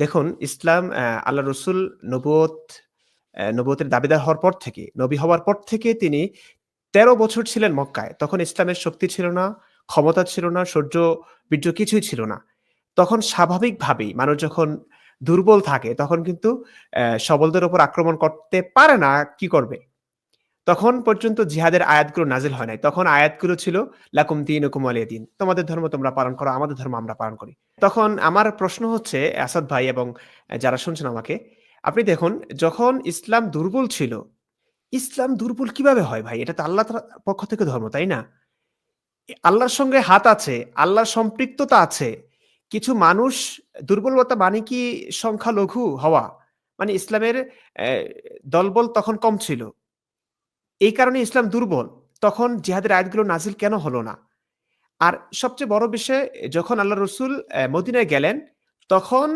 দেখুন ইসলাম আল্লাহ রসুল নবত নবতের দাবিদার হওয়ার পর থেকে, নবী হওয়ার পর থেকে তিনি ১৩ বছর ছিলেন মক্কায়। তখন ইসলামের শক্তি ছিল না, ক্ষমতা ছিল না, শৌর্য-বীর্য কিছুই ছিল না। তখন স্বাভাবিকভাবেই মানুষ যখন দুর্বল থাকে তখন কিন্তু সবলদের ওপর আক্রমণ করতে পারে না, কি করবে? তখন পর্যন্ত জিহাদের আয়াতগুলো নাজিল হয় নাই। তখন আয়াতগুলো ছিল লাকুম দীনুকুম ওয়ালিয়া দিন তোমাদের ধর্ম তোমরা পালন করো, আমাদের ধর্ম আমরা পালন করি। তখন আমার প্রশ্ন হচ্ছে আসাদ ভাই এবং যারা শুনছেন আমাকে, আপনি দেখুন যখন ইসলাম দুর্বল ছিল, ইসলাম দুর্বল কীভাবে হয় ভাই? এটা তো আল্লাহ পক্ষ থেকে ধর্ম, তাই না? আল্লাহর সঙ্গে হাত আছে, আল্লাহর সম্পৃক্ততা আছে। কিছু মানুষ দুর্বলতা মানে কি সংখ্যালঘু হওয়া? মানে ইসলামের দলবল তখন কম ছিল। এই কারণে ইসলাম দুর্বল। তখন জিহাদের আয়াতগুলো নাজিল কেন হলো না? আর সবচেয়ে বড় বিষয় যখন আল্লাহ রসুল মদিনায় গেলেন, তখন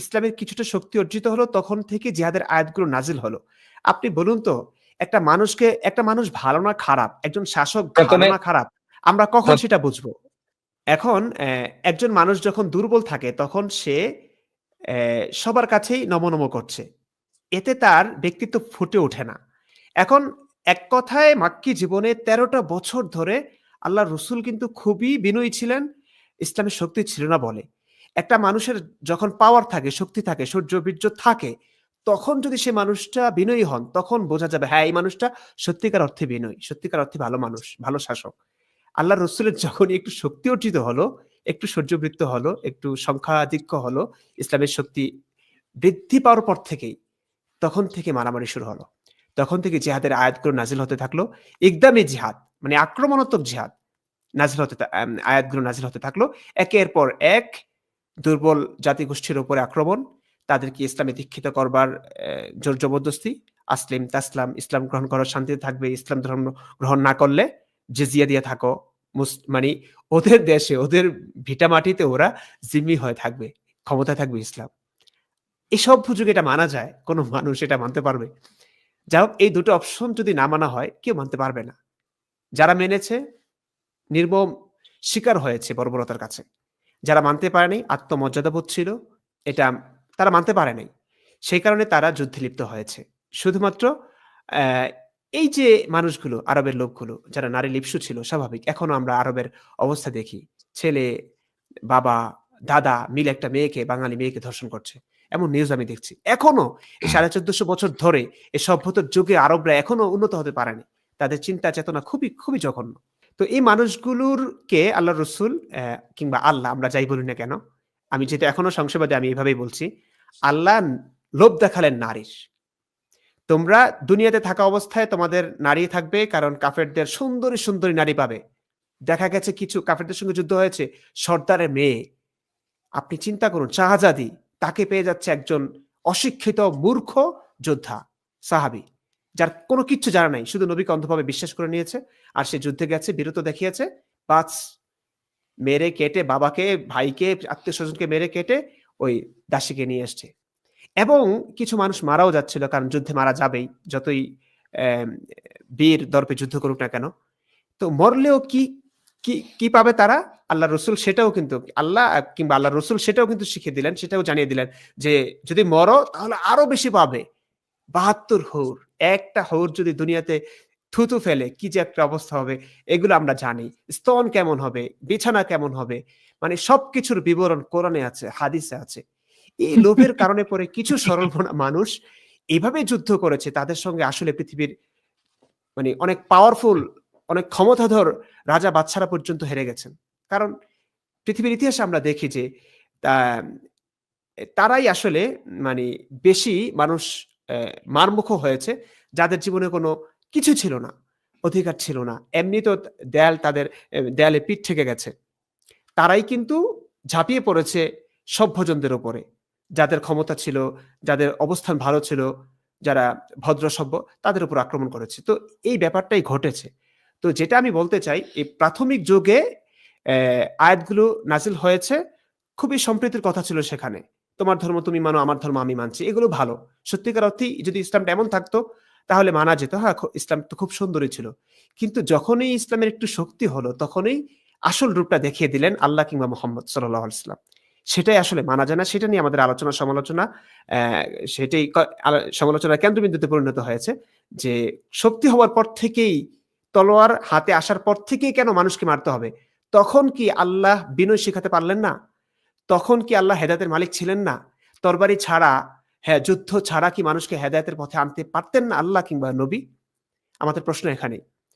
ইসলামের কিছুটা শক্তি অর্জিত হলো, তখন থেকে জিহাদের আয়াতগুলো নাজিল হলো। আপনি বলুন তো, একটা মানুষকে একটা মানুষ ভালো না খারাপ, একজন শাসক ভালো না খারাপ, আমরা কখন সেটা বুঝব? এখন একজন মানুষ যখন দুর্বল থাকে তখন সে সবার কাছেই নম, নম করছে। এতে তার ব্যক্তিত্ব ফুটে ওঠে না। এখন এক কথায় মাক্কি জীবনে ১৩ টা বছর ধরে আল্লাহ রসুল কিন্তু খুবই বিনয়ী ছিলেন, ইসলামের শক্তি ছিল না বলে। একটা মানুষের যখন পাওয়ার থাকে, শক্তি থাকে, শৌর্য-বীর্য থাকে, তখন যদি সে মানুষটা বিনয়ী হন, তখন বোঝা যাবে হ্যাঁ, এই মানুষটা সত্যিকার অর্থে বিনয়ী, সত্যিকার অর্থে ভালো মানুষ, ভালো শাসক। আল্লাহ রসুলের যখন একটু শক্তি অর্জিত হলো, একটু শৌর্যবৃত্ত হলো, একটু সংখ্যাধিক্য হলো, ইসলামের শক্তি বৃদ্ধি পাওয়ার পর থেকেই, তখন থেকে মারামারি শুরু হলো। তখন থেকে জিহাদের আয়াতগুলো নাজিল হতে থাকল। ইকদামি জিহাদ মানে আক্রমণাত্মক জিহাদ নাজিল হতে আয়াতগুলো নাজিল হতে থাকল। একের পর এক দুর্বল জাতিগোষ্ঠীর উপরে আক্রমণ, তাদেরকে ইসলামে দীক্ষিত করবার জোর জবরদস্তি, আসলিম তাসলাম, ইসলাম গ্রহণ করো শান্তিতে থাকবে, ইসলাম ধর্ম গ্রহণ না করলে জিজিয়া দিয়ে থাকো। মানে ওদের দেশে, ওদের ভিটা মাটিতে ওরা জিম্মি হয়ে থাকবে। ক্ষমতায় থাকবে ইসলাম। এসব সুযোগে এটা মানা যায়? কোনো মানুষ এটা মানতে পারবে? যাই হোক এই দুটো অপশন যদি না মানা হয়, কেউ মানতে পারবে না। যারা মেনেছে নির্মম শিকার হয়েছে বর্বরতার কাছে। যারা মানতে পারেনি, আত্মমর্যাদাবোধ ছিল, এটা তারা মানতে পারে নাই। সেই কারণে তারা যুদ্ধে লিপ্ত হয়েছে। শুধুমাত্র এই যে মানুষগুলো, আরবের লোকগুলো যারা নারী লিপ্সু ছিল স্বাভাবিক। এখনও আমরা আরবের অবস্থা দেখি। ছেলে, বাবা, দাদা মিলে একটা মেয়েকে, বাঙালি মেয়েকে ধর্ষণ করছে। এমন নিউজ আমি দেখছি। এখনও এই ১৪৫০ বছর ধরে এই সভ্যতার যুগে আরবরা এখনও উন্নত হতে পারেনি। তাদের চিন্তা চেতনা খুবই, খুবই জঘন্য। তো এই মানুষগুলোরকে আল্লাহ রসুল কিংবা আল্লাহ আমরা যাই বলি না কেন, আমি যেহেতু এখনও সংশয়বাদী আমি এভাবেই বলছি। আল্লাহ লোভ দেখালেন নারীর। তোমরা দুনিয়াতে থাকা অবস্থায় তোমাদের নারী থাকবে কারণ কাফেরদের সুন্দরী, সুন্দরী নারী পাবে। দেখা গেছে কিছু কাফেরদের সঙ্গে যুদ্ধ হয়েছে, সর্দারের মেয়ে। আপনি চিন্তা করুন শাহজাদী, তাকে পেয়ে যাচ্ছে একজন অশিক্ষিত মূর্খ যোদ্ধা, সাহাবী। যার কোনো কিচ্ছু জানা নাই। শুধু নবীকে অন্ধভাবে বিশ্বাস করে নিয়েছে। আর সে যুদ্ধে গেছে, বিরত দেখিয়েছে। পাঁচ মেরে কেটে বাবাকে, ভাইকে, আত্মীয় স্বজনকে মেরে কেটে ওই দাসীকে নিয়ে এসছে। এবং কিছু মানুষ মারাও যাচ্ছিল কারণ যুদ্ধে মারা যাবেই। যতই বীর দর্পে যুদ্ধ করুক না কেন। তো মরলেও কি, কি, কি পাবে তারা? আল্লাহ রসুল সেটাও কিন্তু আল্লাহ কিংবা আল্লাহ রসুল সেটাও কিন্তু শিখিয়ে দিলেন, সেটাও জানিয়ে দিলেন যে যদি মরো তাহলে আরও বেশি পাবে। ৭২ হৌর। একটা হৌর যদি দুনিয়াতে থুতু ফেলে কি যে একটা অবস্থা হবে এগুলো আমরা জানি। স্তন কেমন হবে, বিছানা কেমন হবে, মানে সবকিছুর বিবরণ কোরআনে আছে, হাদিসে আছে। এই লোভের কারণে পরে কিছু সরলমনা মানুষ এভাবে যুদ্ধ করেছে তাদের সঙ্গে আসলে পৃথিবীর মানে অনেক পাওয়ারফুল, অনেক ক্ষমতাধর রাজা বাদশারা পর্যন্ত হেরে গেছেন। কারণ পৃথিবীর ইতিহাসে আমরা দেখি যে তা তারাই আসলে মানে বেশি মানুষ মারমুখো হয়েছে যাদের জীবনে কোনো কিছু ছিল না, অধিকার ছিল না। এমনিতেও দেয়াল তাদের দেয়ালে পিঠ থেকে গেছে। তারাই কিন্তু ঝাঁপিয়ে পড়েছে সভ্যজনদের উপরে। যাদের ক্ষমতা ছিল, যাদের অবস্থান ভালো ছিল, যারা ভদ্র সভ্য তাদের উপর আক্রমণ করেছে। তো এই ব্যাপারটাই ঘটেছে। তো যেটা আমি বলতে চাই এই প্রাথমিক যুগে আয়াতগুলো নাজিল হয়েছে, খুবই সম্প্রীতির কথা ছিল সেখানে। তোমার ধর্ম তুমি মানো, আমার ধর্ম আমি মানছি। এগুলো ভালো। সত্যিকার অর্থেই যদি ইসলামটা এমন থাকতো তাহলে মানা যেত। হ্যাঁ, ইসলাম তো খুব সুন্দরই ছিল। কিন্তু যখনই ইসলামের একটু শক্তি হলো তখনই আসল রূপটা দেখিয়ে দিলেন আল্লাহ কিংবা মোহাম্মদ সাল্লাল্লাহু আলাইহি ওয়াসাল্লাম। সেটাই আসলে মানা যায় না। সেটা নিয়ে আমাদের আলোচনা সমালোচনা সেটাই সমালোচনার কেন্দ্রবিন্দুতে পরিণত হয়েছে। যে শক্তি হওয়ার পর থেকেই তলোয়ার হাতে আসার পর থেকেই কেন মানুষকে মারতে হবে? তখন কি আল্লাহ বিনয় শিখাতে পারলেন না? তখন কি আল্লাহ হেদায়তের মালিক ছিলেন না? তরবারি ছাড়া হ্যাঁ, যুদ্ধ ছাড়া কি মানুষকে হেদায়তের পথে আনতে পারতেন না আল্লাহ কিংবা নবী? আমাদের প্রশ্ন এখানেই।